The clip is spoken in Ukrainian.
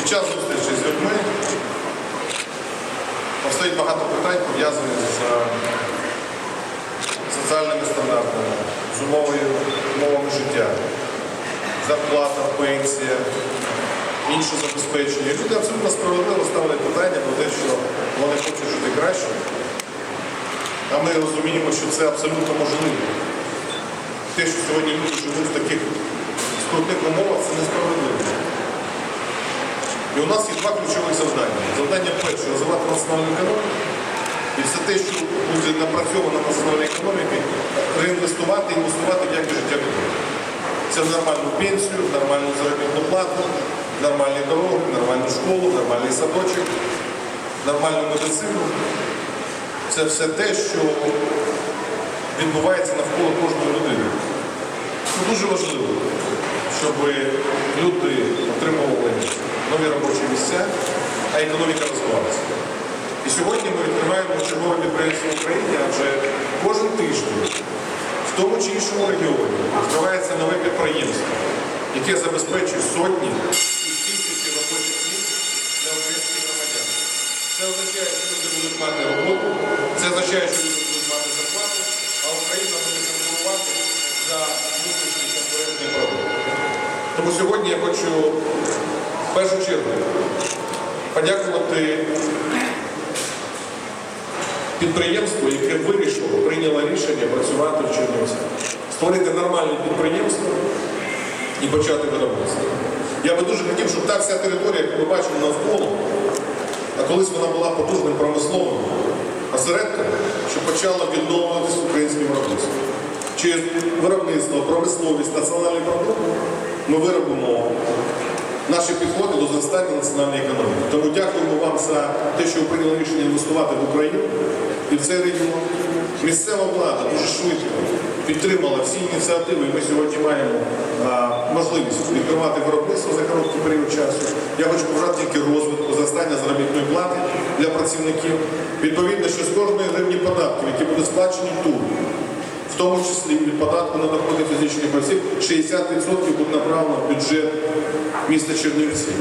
Під час зустрічі з людьми постають багато питань, пов'язаних з соціальними стандартами, з умовою, умовами життя, зарплата, пенсія, інше забезпечення. Люди абсолютно справедливо ставлять питання про те, що вони хочуть жити краще. А ми розуміємо, що це абсолютно можливо. Те, що сьогодні люди живуть в таких скрутних умовах, це несправедливо. І у нас є два ключових завдання. Завдання перше розвивати національну економіку. І все те, що буде напрацьовано національної економіки, реінвестувати, інвестувати в якість життя людей. Це в нормальну пенсію, в нормальну заробітну плату, в нормальні дороги, в нормальну школу, в нормальний садочок, в нормальну медицину. Це все те, що відбувається навколо кожної людини. Це дуже важливо, щоб люди отримували економіка розвивалася. І сьогодні ми відкриваємо чергове підприємство в Україні, адже кожен тиждень в тому чи іншому регіоні відкривається нове підприємство, яке забезпечує сотні і тисячі робочих місць для українських громадян. Це означає, що люди будуть мати роботу, це означає, що люди будуть мати зарплату, а Україна буде конкурувати за внутрішній конкурентний продукт. Тому сьогодні я хочу в першу чергу подякувати підприємству, яке вирішило, прийняло рішення працювати в Чернівцях, створити нормальне підприємство і почати виробництво. Я би дуже хотів, щоб та вся територія, яку ми бачимо навколо, а колись вона була потужним промисловим осередком, що почала відновлюватися українським виробництвом. Через виробництво, промисловість, національний продукт ми виробимо наші підходи до зростання національної економіки. Тому дякуємо вам за те, що ви прийняли рішення інвестувати в Україну і в цей регіон. Місцева влада дуже швидко підтримала всі ініціативи, і ми сьогодні маємо а, можливість відкривати виробництво за короткий період часу. Я хочу побажати тільки розвитку, зростання заробітної плати для працівників. Відповідно, що з кожної гривні податків, які будуть сплачені тут, тому числі від податку на доходи фізичних осіб, 60% буде направлено в бюджет міста Чернівці.